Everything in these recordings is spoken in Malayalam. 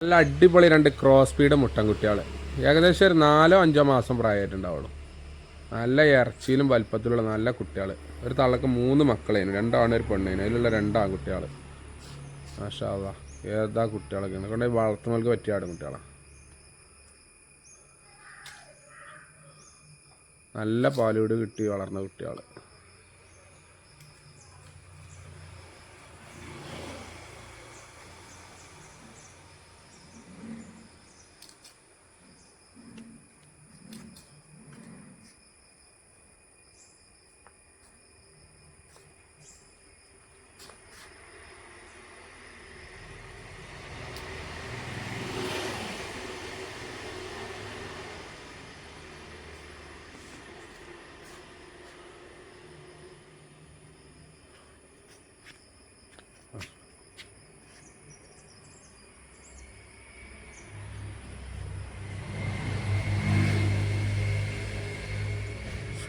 നല്ല അടിപൊളി രണ്ട് ക്രോസ് സ്പീഡ് മുട്ടൻകുട്ടികൾ ഏകദേശം ഒരു നാലോ അഞ്ചോ മാസം പ്രായമായിട്ടുണ്ടാവുള്ളൂ. നല്ല ഇറച്ചിയിലും വലുപ്പത്തിലുള്ള നല്ല കുട്ടികൾ ഒരു തള്ളക്ക് മൂന്ന് മക്കളേനു രണ്ടാണ് ഒരു പെണ്ണേനു. അതിലുള്ള രണ്ടാൺകുട്ടികൾ മാഷാവാ ഏതാ കുട്ടികളൊക്കെ കൊണ്ട് വളർത്തുന്നവർക്ക് പറ്റിയ ആടുകുട്ടികളാണ് നല്ല പാലൂട് കിട്ടി വളർന്ന കുട്ടികൾ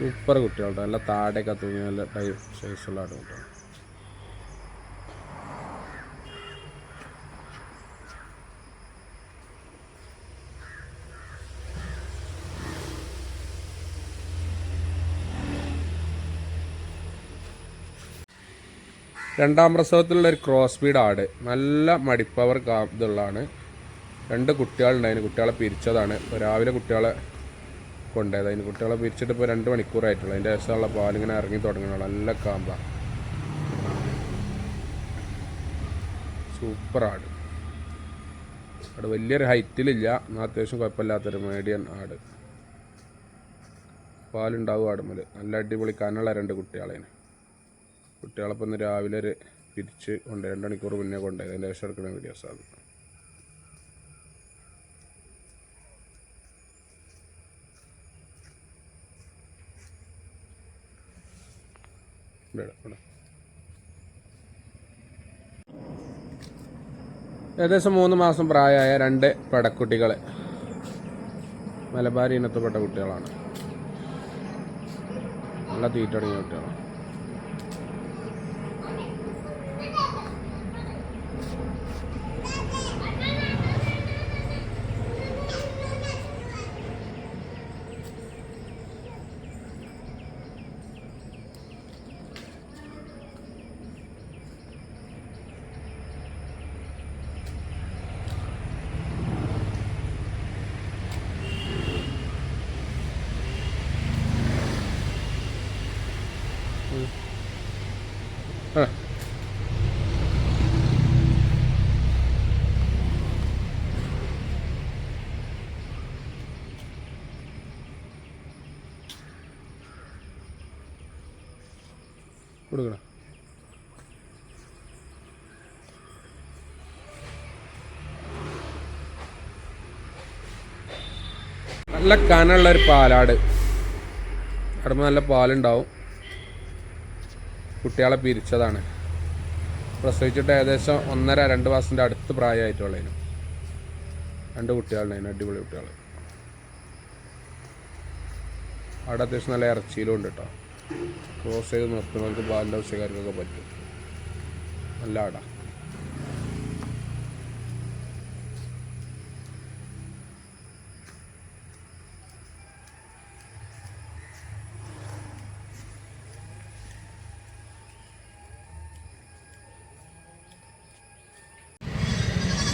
സൂപ്പർ കുട്ടികളുടെ നല്ല താടൊക്കെ തൂങ്ങി നല്ല ഉള്ള ആട് ആടുകുട്ടികൾ രണ്ടാം പ്രസവത്തിലുള്ള ഒരു ക്രോസ് ബീഡ് ആട്. നല്ല മടിപ്പവർ ഇതുള്ളതാണ്. രണ്ട് കുട്ടികളുണ്ടായിരുന്നു. കുട്ടികളെ പിരിച്ചതാണ്. രാവിലെ കുട്ടികളെ കൊണ്ടുപോയത് അതിന് കുട്ടികളെ പിരിച്ചിട്ട് ഇപ്പോൾ രണ്ട് മണിക്കൂറായിട്ടുള്ളൂ. അതിന്റെ ശേഷമുള്ള പാലിങ്ങനെ ഇറങ്ങി തുടങ്ങണം നല്ല കാമ്പ. സൂപ്പർ ആട് ആട് വലിയൊരു ഹൈറ്റിലില്ല. എന്നാൽ അത്യാവശ്യം കുഴപ്പമില്ലാത്തൊരു മീഡിയൻ ആട്. പാലുണ്ടാവും ആടുമ്മൽ നല്ല അടിപൊളി കനുള്ള രണ്ട് കുട്ടികളേന് കുട്ടികളപ്പം ഇന്ന് രാവിലെ ഒരു പിരിച്ച് കൊണ്ട് രണ്ട് മണിക്കൂർ മുന്നേ കൊണ്ടുപോയി. അതിന്റെ ശേഷം എടുക്കുന്ന വീഡിയോസ് അത് ഏകദേശം മൂന്ന് മാസം പ്രായമായ രണ്ട് പടക്കുട്ടികൾ മലബാരി ഇനത്തിൽപ്പെട്ട കുട്ടികളാണ്. നല്ല തീറ്റ തുടങ്ങിയ കുട്ടികളാണ്. നല്ല കനുള്ള ഒരു പാലാട്. അടുമ്പ് നല്ല പാലുണ്ടാവും. കുട്ടികളെ പിരിച്ചതാണ്. പ്രസവിച്ചിട്ട് ഏകദേശം ഒന്നര രണ്ട് മാസത്തിന്റെ അടുത്ത് പ്രായമായിട്ടുള്ളതിനും. രണ്ട് കുട്ടികളുണ്ടായിരുന്നു അടിപൊളി കുട്ടികൾ അവിടെ അത്യാവശ്യം നല്ല ഇറച്ചിയിലും ഉണ്ട് കേട്ടോ. ക്രോസ് ചെയ്ത് നിർത്തുന്നവർക്ക് പാലിന്റെ ആവശ്യക്കാർക്കൊക്കെ പറ്റും. നല്ല ആടാ.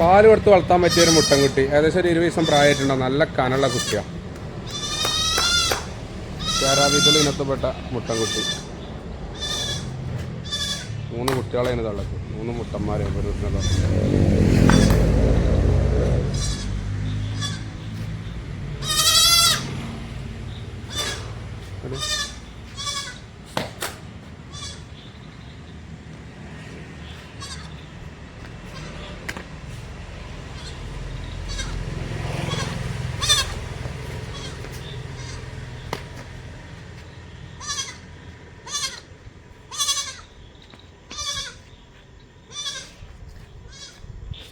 പാൽ കൊടുത്ത് വളർത്താൻ പറ്റിയ ഒരു മുട്ടൻകുട്ടി ഏകദേശം ഒരു ഇരുപത് ദിവസം പ്രായമായിട്ടുണ്ടാവും നല്ല കനുള്ള കുട്ടിയാണ് ഇനത്തപ്പെട്ട ഇനത്തിൽപ്പെട്ട മുട്ടൻകുട്ടി മൂന്ന് കുട്ടികളെ ഇനി തള്ളക്ക് മൂന്ന് മുട്ടന്മാരെ ഒരു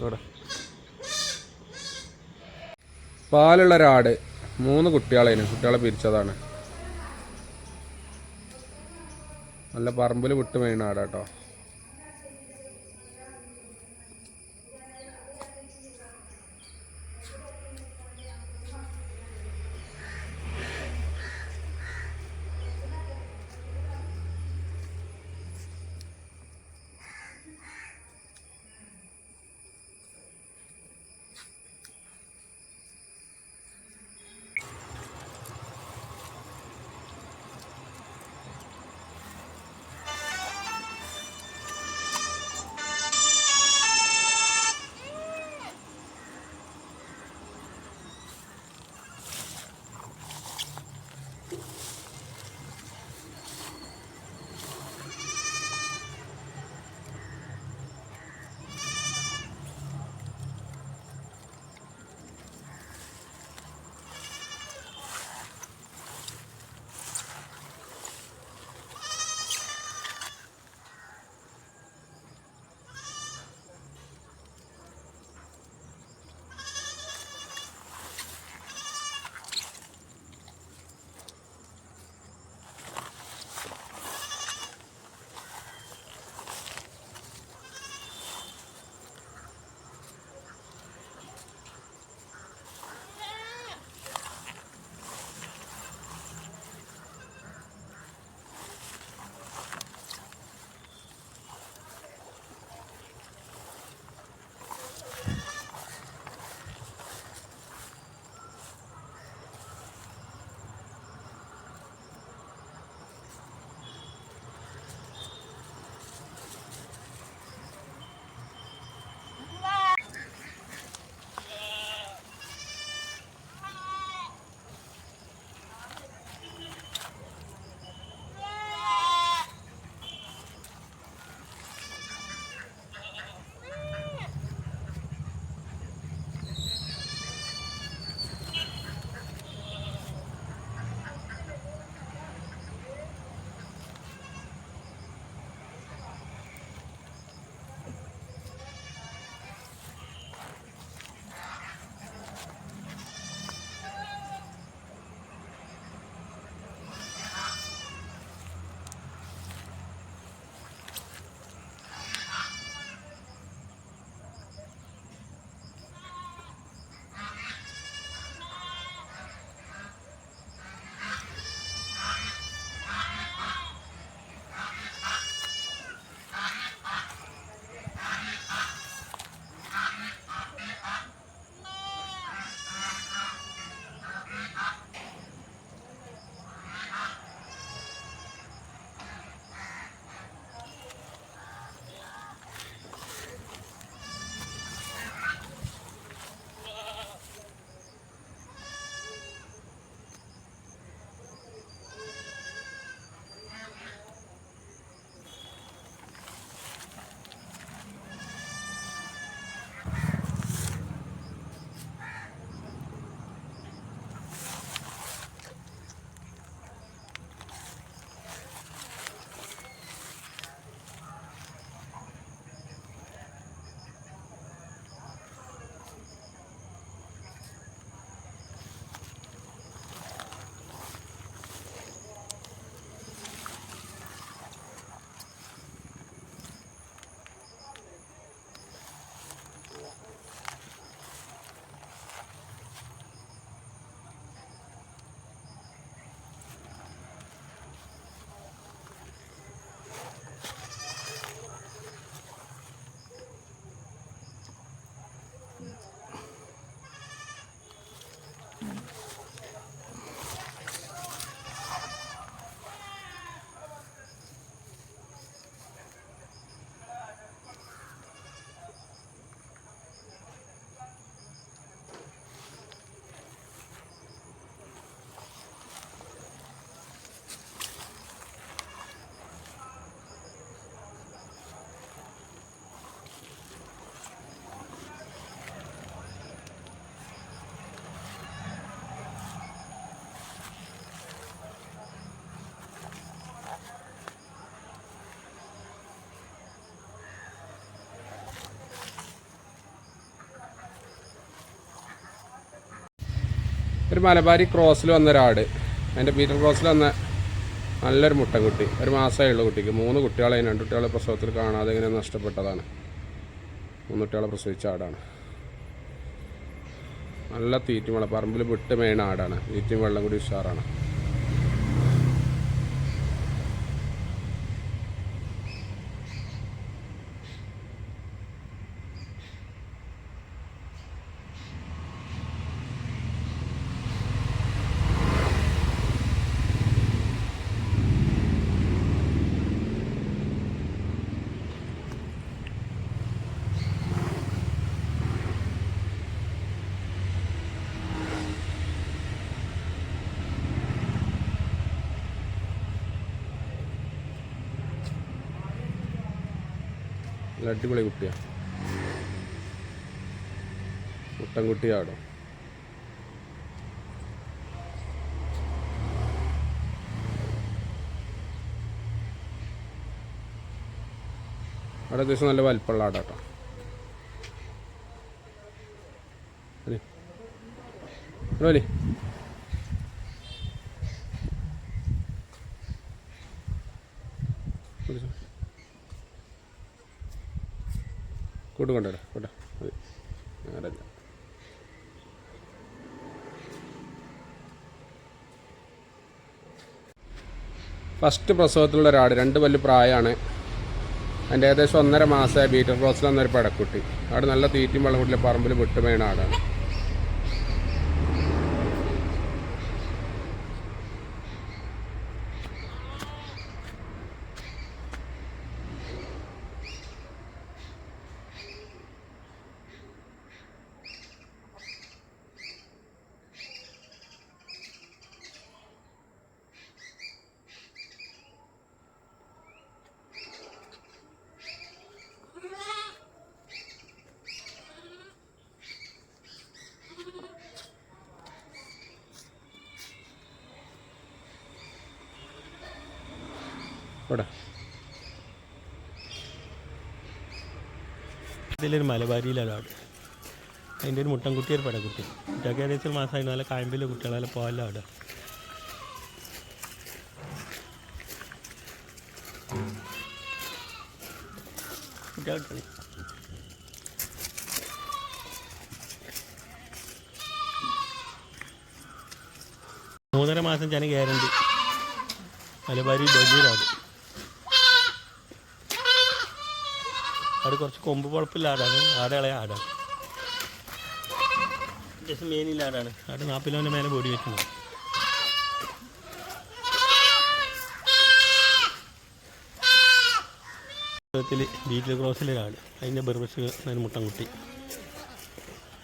ഇവിടെ. പാലുള്ള ഒരാട് മൂന്ന് കുട്ടികളേനു കുട്ടികളെ പിരിച്ചതാണ്. നല്ല പറമ്പിൽ വിട്ട് വീണ ആടാട്ടോ. ഒരു മലബാരി ക്രോസിൽ വന്ന ഒരാട്. അതിന്റെ പീറ്റർ ക്രോസിൽ വന്ന നല്ലൊരു മുട്ടൻകുട്ടി. ഒരു മാസമായുള്ള കുട്ടിക്ക്. മൂന്ന് കുട്ടികളെ രണ്ട് കുട്ടികളെ പ്രസവത്തിൽ കാണാതെ ഇങ്ങനെ നഷ്ടപ്പെട്ടതാണ്. മൂന്ന് കുട്ടികളെ പ്രസവിച്ച ആടാണ്. നല്ല തീറ്റുമള പറമ്പിൽ വിട്ട് മേണ ആടാണ്. തീറ്റും വെള്ളം കൂടി ഉഷാറാണ്. നല്ല അടിപൊളി കുട്ടിയാണ് മുട്ടൻകുട്ടി ആടും അവിടെ അത്യാവശ്യം നല്ല വലിപ്പമുള്ള ആടാട്ടോ. അല്ലേ കൂട്ട് കൊണ്ടുവരാം കൂട്ടാ. മതി. ആരല്ല ഫസ്റ്റ് പ്രസവത്തിലുള്ള ഒരാട് രണ്ട് പല്ല് പ്രായമാണ്. അതിന്റെ ഏകദേശം ഒന്നര മാസമായ ബീറ്റർ ക്രോസിൽ വന്നൊരു പടക്കുട്ടി. ആട് നല്ല തീറ്റയും വെള്ളം കൂട്ടിലെ പറമ്പിൽ വിട്ടുമേണ ആടാണ് ഇവിടെ ഇതിലൊരു മലബാരിയിലാണ് ആട് അതിന്റെ ഒരു മുട്ടൻകുട്ടി ഒരു പടക്കുട്ടി കുട്ടിയൊക്കെ ഏകദേശം ഒരു മാസമായി നല്ല കായമ്പിലെ നല്ല പോകല്ല കുട്ടികൾക്ക് മൂന്നര മാസം ഞാൻ ഗ്യാരണ്ടി. മലബാരി ബജീരാട് ആട് കുറച്ച് കൊമ്പ് പുഴപ്പില്ല ആടാണ്. ആടകളെ ആടാണ് ജസ്റ്റ് മെയിനില്ല ആടാണ്. ആട് നാൽപ്പതിലോന്റെ മേലെ ബോഡി വെക്കുന്നത്. ബീറ്റിൽ ക്രോസിലൊരാട് അതിന്റെ ബെർബസ് അതിന് മുട്ടം കുട്ടി.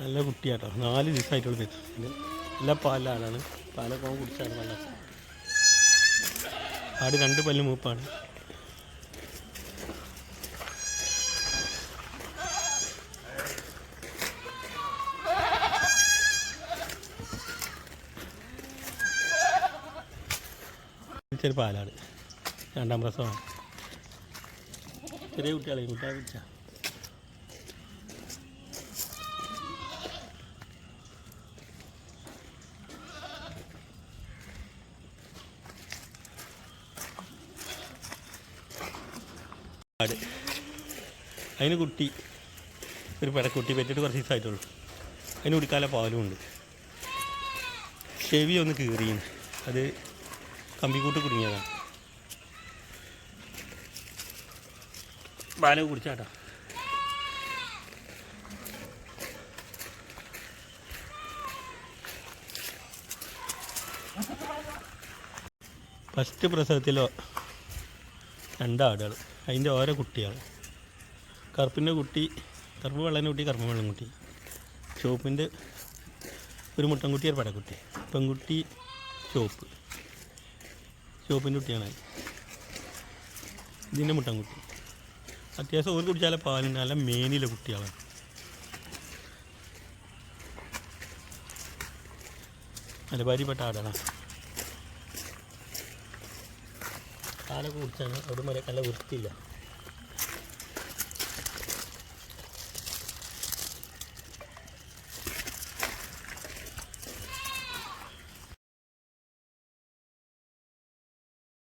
നല്ല കുട്ടിയാട്ടോ. നാല് ദിവസമായിട്ടുള്ള ഇത് നല്ല പാലാണ് പാലൊക്കെ കുടിച്ചാണ് നല്ല. ആട് രണ്ട് പല്ല് മൂപ്പാണ്. ചെറിയ പാലാണ്. രണ്ടാം പ്രസവമാണ് ചെറിയ കുട്ടികളെ കുട്ടികളെ കുടിച്ച അതിന് കുട്ടി ഒരു പെടക്കുട്ടി പെറ്റിട്ട് കുറച്ച് ദിവസമായിട്ടുള്ളൂ. അതിന് കുടിക്കാല പാലും ഉണ്ട്. ചെവി ഒന്ന് കീറിയും അത് കമ്പിക്കൂട്ട് കുടുങ്ങിയതാണ് ബാലു കുടിച്ചാട്ടോ. ഫസ്റ്റ് പ്രസവത്തിലോ രണ്ടാടുകൾ അതിന്റെ ഓരോ കുട്ടിയാണ് കറുപ്പിന്റെ കുട്ടി കറുപ്പ് വെള്ളന്റെ കുട്ടി കറുപ്പ് വെള്ളം കുട്ടി. ചുവപ്പിന്റെ ഒരു മുട്ടൻകുട്ടി ഒരു പടക്കുട്ടി. പെൺകുട്ടി ചുവപ്പ്. ചുവപ്പിന്റെ കുട്ടിയാണ്. ഇതിന്റെ മുട്ടൻകുട്ടി അത്യാവശ്യം ഒരു കുടിച്ചാലെ പാലുണ്ട് നല്ല മേനിലെ കുട്ടികളാണ് മലബാരിപ്പെട്ട ആടാണ്. പാലൊക്കെ കുടിച്ചാണ് അവിടെ വരെ നല്ല വൃത്തിയില്ല.